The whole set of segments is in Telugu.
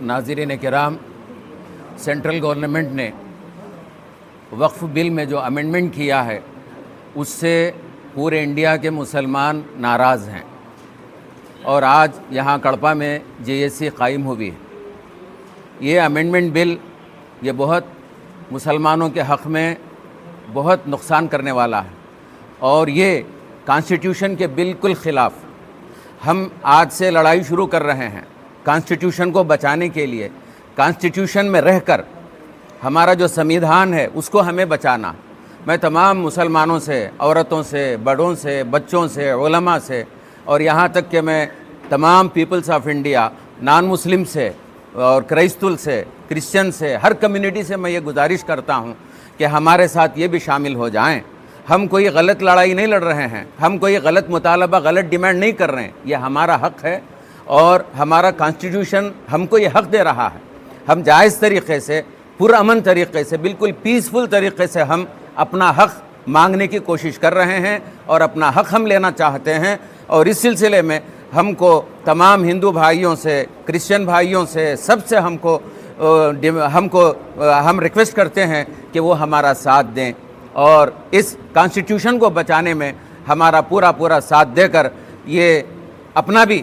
ناظرین کرام، سینٹرل گورنمنٹ نے وقف بل میں جو امنڈمنٹ کیا ہے، اس سے پورے انڈیا کے مسلمان ناراض ہیں۔ اور آج یہاں کڑپا میں جے جی ایس سی قائم ہوئی ہے۔ یہ امنڈمنٹ بل یہ بہت مسلمانوں کے حق میں بہت نقصان کرنے والا ہے۔ اور یہ کانسٹیٹیوشن کے بالکل خلاف ہم آج سے لڑائی شروع کر رہے ہیں۔ کانسٹیٹیوشن کو بچانے کے لیے کانسٹیٹیوشن میں رہ کر ہمارا جو سمیدھان ہے، اس کو ہمیں بچانا۔ میں تمام مسلمانوں سے، عورتوں سے، بڑوں سے، بچوں سے، علماء سے، اور یہاں تک کہ میں تمام پیپلز آف انڈیا نان مسلم سے اور کرائستل سے کرسچن سے، ہر کمیونٹی سے میں یہ گزارش کرتا ہوں کہ ہمارے ساتھ یہ بھی شامل ہو جائیں۔ ہم کوئی غلط لڑائی نہیں لڑ رہے ہیں، ہم کوئی غلط مطالبہ، غلط ڈیمانڈ نہیں کر رہے ہیں۔ یہ ہمارا حق ہے۔ اور ہمارا کانسٹیٹیوشن ہم کو یہ حق دے رہا ہے۔ ہم جائز طریقے سے پرامن طریقے سے، بالکل پیسفل طریقے سے ہم اپنا حق مانگنے کی کوشش کر رہے ہیں اور اپنا حق ہم لینا چاہتے ہیں۔ اور اس سلسلے میں ہم کو تمام ہندو بھائیوں سے، کرسچن بھائیوں سے، سب سے ہم کو ہم کو ہم ریکویسٹ کرتے ہیں کہ وہ ہمارا ساتھ دیں۔ اور اس کانسٹیٹیوشن کو بچانے میں ہمارا پورا پورا ساتھ دے کر یہ اپنا بھی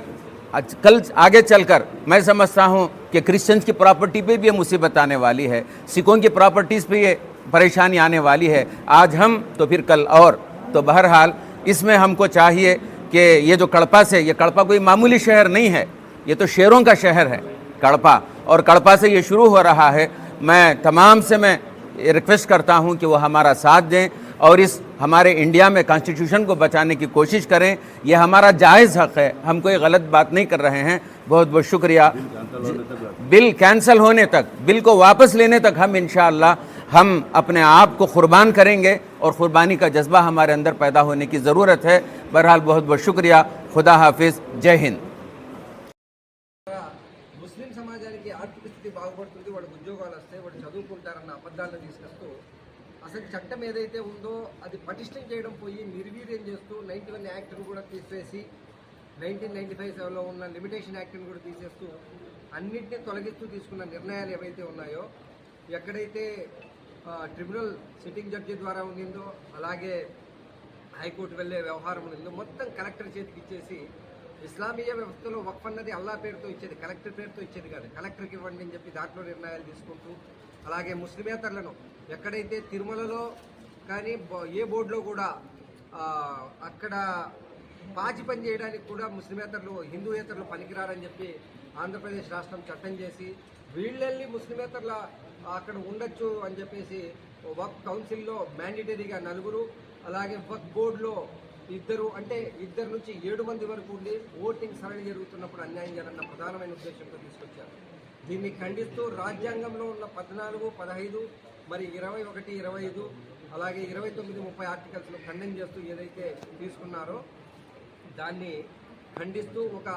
کل آگے چل کر میں سمجھتا ہوں کہ کرسچنز کی پراپرٹی پہ بھی یہ مصیبت آنے والی ہے، سکھوں کی پراپرٹیز پہ یہ پریشانی آنے والی ہے۔ آج ہم تو پھر کل اور۔ تو بہرحال اس میں ہم کو چاہیے کہ یہ جو کڑپا سے، یہ کڑپا کوئی معمولی شہر نہیں ہے، یہ تو شہروں کا شہر ہے، کڑپا۔ اور کڑپا سے یہ شروع ہو رہا ہے۔ میں تمام سے میں ریکویسٹ کرتا ہوں کہ وہ ہمارا ساتھ دیں اور اس ہمارے انڈیا میں کانسٹیٹیوشن کو بچانے کی کوشش کریں یہ ہمارا جائز حق ہے۔ ہم کوئی غلط بات نہیں کر رہے ہیں۔ بہت بہت شکریہ۔ بل کینسل ہونے تک بل کو واپس لینے تک ہم انشاءاللہ ہم اپنے آپ کو قربان کریں گے اور قربانی کا جذبہ ہمارے اندر پیدا ہونے کی ضرورت ہے۔ بہرحال بہت بہت شکریہ۔ خدا حافظ۔ جے ہند۔ ముస్లిం ఆర్థిక స్థితి బాగుపడుతుంది వాడు ఉద్యోగాలు వస్తాయి వాడు చదువుకుంటారన్న అబద్ధాలను అసలు చట్టం ఏదైతే ఉందో అది పటిష్టం చేయడం పోయి నిర్వీర్యం చేస్తూ నైన్టీ వన్ యాక్ట్ను కూడా తీసేసి నైన్టీన్ నైన్టీ ఫైవ్ సెవెన్లో ఉన్న లిమిటేషన్ యాక్ట్ని కూడా తీసేస్తూ అన్నింటినీ తొలగిస్తూ తీసుకున్న నిర్ణయాలు ఏవైతే ఉన్నాయో ఎక్కడైతే ట్రిబ్యునల్ సిట్టింగ్ జడ్జి ద్వారా ఉండిందో అలాగే హైకోర్టు వెళ్ళే వ్యవహారం ఉందో మొత్తం కలెక్టర్ చేతికి ఇచ్చేసి ఇస్లామీయ వ్యవస్థలో వక్ఫ్ అన్నది అల్లా పేరుతో ఇచ్చేది కలెక్టర్ పేరుతో ఇచ్చేది కాదు. కలెక్టర్కి ఇవ్వండి అని చెప్పి దాంట్లో నిర్ణయాలు తీసుకుంటూ అలాగే ముస్లిమేతరులను ఎక్కడైతే తిరుమలలో కానీ ఏ బోర్డులో కూడా అక్కడ పాచి పని చేయడానికి కూడా ముస్లిమేతరులు హిందూయేతరులు పనికిరారని చెప్పి ఆంధ్రప్రదేశ్ రాష్ట్రం చట్టం చేసి వీళ్ళెళ్ళి ముస్లిమేతరుల అక్కడ ఉండొచ్చు అని చెప్పేసి వక్ కౌన్సిల్లో మ్యాండేటరీగా నలుగురు అలాగే వక్ బోర్డులో ఇద్దరు అంటే ఇద్దరు నుంచి ఏడు మంది వరకు ఉండి ఓటింగ్ సరళి జరుగుతున్నప్పుడు అన్యాయం చేయాలన్న ప్రధానమైన ఉద్దేశంతో తీసుకొచ్చారు. దీన్ని ఖండిస్తూ రాజ్యాంగంలో ఉన్న పద్నాలుగు పదహైదు మరి ఇరవై ఒకటి ఇరవై ఐదు అలాగే ఇరవై తొమ్మిది ముప్పై ఆర్టికల్స్లో ఖండన చేస్తూ ఏదైతే తీసుకున్నారో దాన్ని ఖండిస్తూ ఒక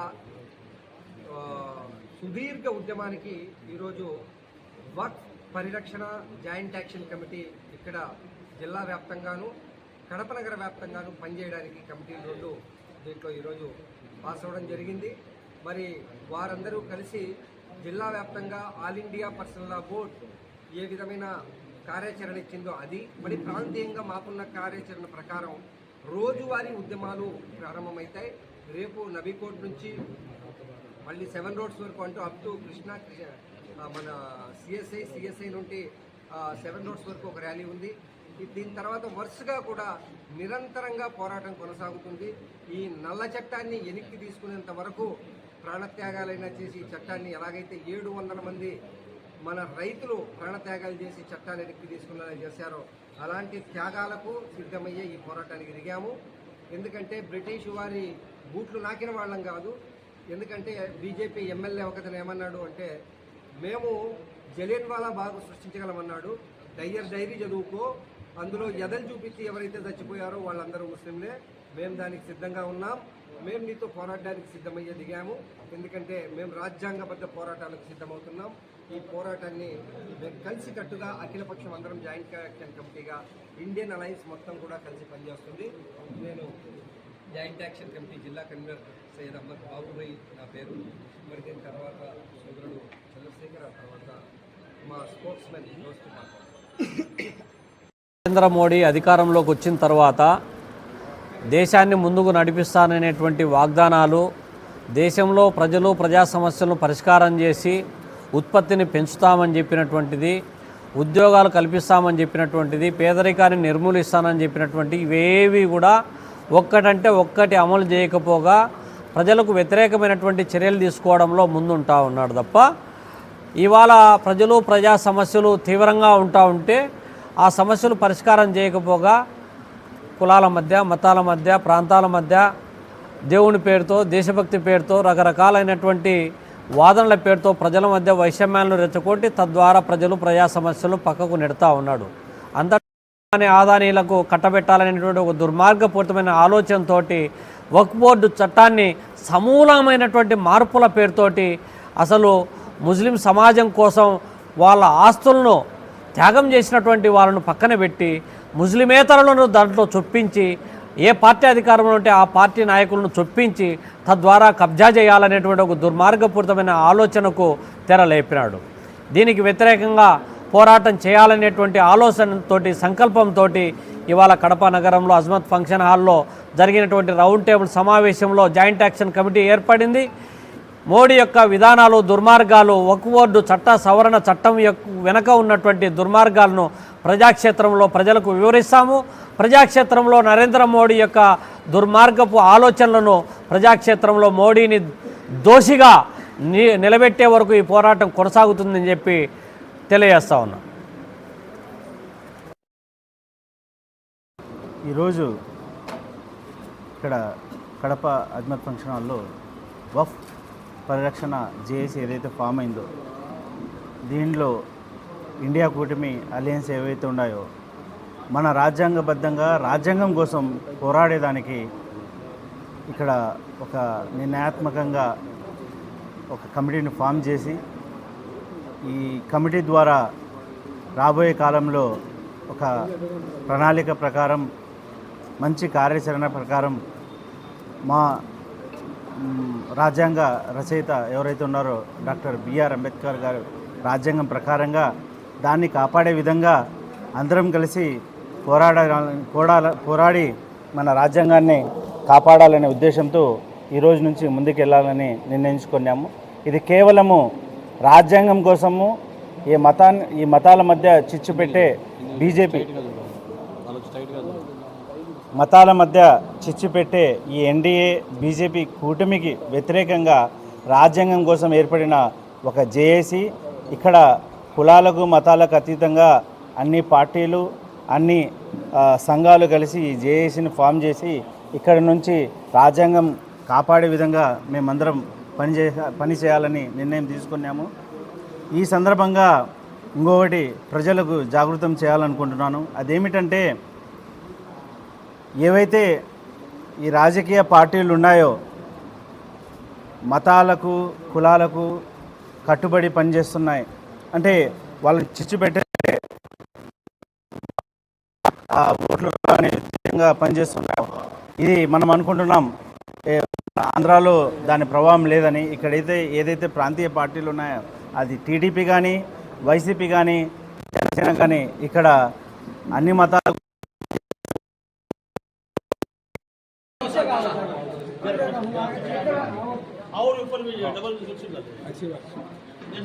సుదీర్ఘ ఉద్యమానికి ఈరోజు వక్ పరిరక్షణ జాయింట్ యాక్షన్ కమిటీ ఇక్కడ జిల్లా వ్యాప్తంగాను కడప నగర వ్యాప్తంగాను పనిచేయడానికి కమిటీ రోడ్డు దీంట్లో ఈరోజు పాస్ అవ్వడం జరిగింది. మరి వారందరూ కలిసి జిల్లా వ్యాప్తంగా All India Personal Law Board ఏ విధమైన కార్యాచరణ ఇచ్చిందో అది. మరి ప్రాంతీయంగా మాకున్న కార్యాచరణ ప్రకారం రోజువారీ ఉద్యమాలు ప్రారంభమవుతాయి రేపు నబీకోట్ నుంచి మళ్ళీ సెవెన్ రోడ్స్ వరకు అంటూ అప్ టు కృష్ణా కృష్ణ- మన సిఎస్ఐ సిఎస్ఐ నుండి సెవెన్ రోడ్స్ వరకు ఒక ర్యాలీ ఉంది. దీని తర్వాత వరుసగా కూడా నిరంతరంగా పోరాటం కొనసాగుతుంది. ఈ నల్ల చట్టాన్ని వెనక్కి తీసుకునేంత వరకు ప్రాణత్యాగాలైనా చేసి ఈ చట్టాన్ని ఎలాగైతే ఏడు వందల మంది మన రైతులు ప్రాణత్యాగాలు చేసి చట్టాన్ని ఎక్కి తీసుకునేలా చేశారో అలాంటి త్యాగాలకు సిద్ధమయ్యే ఈ పోరాటానికి దిగాము. ఎందుకంటే బ్రిటిష్ వారి బూట్లు నాకిన వాళ్ళం కాదు. ఎందుకంటే బీజేపీ ఎమ్మెల్యే ఒకతను ఏమన్నాడు అంటే మేము జలియన్ వాలా బాగు సృష్టించగలమన్నాడు. డయ్యర్ డైరీ చదువుకో అందులో ఎదలు చూపించి ఎవరైతే చచ్చిపోయారో వాళ్ళందరూ ముస్లింలే. మేము దానికి సిద్ధంగా ఉన్నాం. మేము నీతో పోరాడడానికి సిద్ధమయ్యే దిగాము. ఎందుకంటే మేము రాజ్యాంగబద్ధ పోరాటాలకు సిద్ధమవుతున్నాం. ఈ పోరాటాన్ని కలిసికట్టుగా అఖిలపక్షం అందరం జాయింట్ యాక్షన్ కమిటీగా ఇండియన్ అలయన్స్ మొత్తం కూడా కలిసి పనిచేస్తుంది నేను జాయింట్ యాక్షన్ కమిటీ జిల్లా కన్వీనర్ సయ్యద్ అహ్మద్ బాబుభాయ్ నా పేరు మరి దీని తర్వాత సోదరుడు చంద్రశేఖర్ ఆ spokesmen those two parts. Narendra Modi అధికారంలోకి వచ్చిన తర్వాత దేశాన్ని ముందుకు నడిపిస్తాననేటువంటి వాగ్దానాలు దేశంలో ప్రజలు ప్రజా సమస్యలను పరిష్కారం చేసి ఉత్పత్తిని పెంచుతామని చెప్పినటువంటిది ఉద్యోగాలు కల్పిస్తామని చెప్పినటువంటిది పేదరికాన్ని నిర్మూలిస్తానని చెప్పినటువంటి ఇవేవి కూడా ఒక్కటంటే ఒక్కటి అమలు చేయకపోగా ప్రజలకు వ్యతిరేకమైనటువంటి చర్యలు తీసుకోవడంలో ముందుంటా ఉన్నాడు తప్ప ఇవాళ ప్రజలు ప్రజా సమస్యలు తీవ్రంగా ఉంటా ఉంటే ఆ సమస్యలు పరిష్కారం చేయకపోగా కులాల మధ్య మతాల మధ్య ప్రాంతాల మధ్య దేవుని పేరుతో దేశభక్తి పేరుతో రకరకాలైనటువంటి వాదనల పేరుతో ప్రజల మధ్య వైషమ్యాలను రెచ్చగొట్టి తద్వారా ప్రజలు ప్రజా సమస్యలు పక్కకు నెడతా ఉన్నాడు. అంతటి ఆదానీలకు కట్టబెట్టాలనేటువంటి ఒక దుర్మార్గపూరితమైన ఆలోచనతోటి వక్ బోర్డు చట్టాన్ని సమూలమైనటువంటి మార్పుల పేరుతోటి అసలు ముస్లిం సమాజం కోసం వాళ్ళ ఆస్తులను త్యాగం చేసినటువంటి వాళ్ళను పక్కన పెట్టి ముస్లిమేతరులను దాంట్లో చొప్పించి ఏ పార్టీ అధికారంలో ఉంటే ఆ పార్టీ నాయకులను చొప్పించి తద్వారా కబ్జా చేయాలనేటువంటి ఒక దుర్మార్గపూరితమైన ఆలోచనకు తెరలేపినాడు దీనికి వ్యతిరేకంగా పోరాటం చేయాలనేటువంటి ఆలోచనతోటి సంకల్పంతో ఇవాళ కడప నగరంలో అజ్మత్ ఫంక్షన్ హాల్లో జరిగినటువంటి రౌండ్ టేబుల్ సమావేశంలో జాయింట్ యాక్షన్ కమిటీ ఏర్పడింది. మోడీ యొక్క విధానాలు దుర్మార్గాలు వక్బోర్డు చట్ట సవరణ చట్టం యొక్క వెనక ఉన్నటువంటి దుర్మార్గాలను ప్రజాక్షేత్రంలో ప్రజలకు వివరిస్తాము. ప్రజాక్షేత్రంలో నరేంద్ర మోడీ యొక్క దుర్మార్గపు ఆలోచనలను ప్రజాక్షేత్రంలో మోడీని దోషిగా ని నిలబెట్టే వరకు ఈ పోరాటం కొనసాగుతుందని చెప్పి తెలియజేస్తా ఉన్నా. ఈరోజు ఇక్కడ కడప అజ్మత్ ఫంక్షన్ హాల్లో వఫ్ పరిరక్షణ జేఏసీ ఏదైతే ఫామ్ అయిందో దీనిలో ఇండియా కూటమి అలయన్స్ ఏవైతే ఉన్నాయో మన రాజ్యాంగబద్ధంగా రాజ్యాంగం కోసం పోరాడేదానికి ఇక్కడ ఒక నిర్ణయాత్మకంగా ఒక కమిటీని ఫామ్ చేసి ఈ కమిటీ ద్వారా రాబోయే కాలంలో ఒక ప్రణాళిక ప్రకారం మంచి కార్యాచరణ ప్రకారం మా రాజ్యాంగ రచయిత ఎవరైతే ఉన్నారో డాక్టర్ బిఆర్ అంబేద్కర్ గారు రాజ్యాంగం ప్రకారంగా దాన్ని కాపాడే విధంగా అందరం కలిసి పోరాడ పోరాడ పోరాడి మన రాజ్యాంగాన్ని కాపాడాలనే ఉద్దేశంతో ఈ రోజు నుంచి ముందుకెళ్ళాలని నిర్ణయించుకున్నాము. ఇది కేవలము రాజ్యాంగం కోసము ఈ మతాన్ని ఈ మతాల మధ్య చిచ్చు పెట్టే బీజేపీ మతాల మధ్య చిచ్చు పెట్టే ఈ ఎన్డీఏ బీజేపీ కూటమికి వ్యతిరేకంగా రాజ్యాంగం కోసం ఏర్పడిన ఒక జేఏసీ ఇక్కడ కులాలకు మతాలకు అతీతంగా అన్ని పార్టీలు అన్ని సంఘాలు కలిసి ఈ జేఏసీని ఫామ్ చేసి ఇక్కడ నుంచి రాజ్యాంగం కాపాడే విధంగా మేమందరం పనిచే పని చేయాలని నిర్ణయం తీసుకున్నాము. ఈ సందర్భంగా ఇంకొకటి ప్రజలకు జాగృతం చేయాలనుకుంటున్నాను. అదేమిటంటే ఏవైతే ఈ రాజకీయ పార్టీలు ఉన్నాయో మతాలకు కులాలకు కట్టుబడి పనిచేస్తున్నాయి. అంటే వాళ్ళు చిచ్చు పెట్టే ఓట్లు అనే పనిచేస్తున్నాం ఇది మనం అనుకుంటున్నాం ఆంధ్రాలో దాని ప్రభావం లేదని. ఇక్కడైతే ఏదైతే ప్రాంతీయ పార్టీలు ఉన్నాయో అది టీడీపీ కానీ వైసీపీ కానీ జనసేన కానీ ఇక్కడ అన్ని మతాలు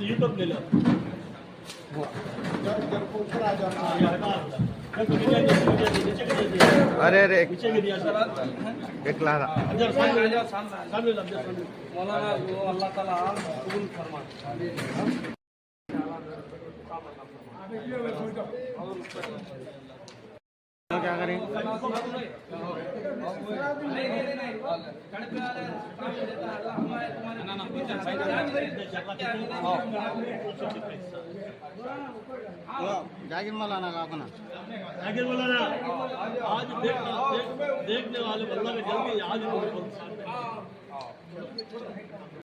యూట్యూబ్ ارے ارے ایک لارا اللہ تعالیٰ کیا کریں؟ جاگیر مولانا کا اپنا۔ جاگر مولانا آج دیکھنے والے بندہ میں جلدی آج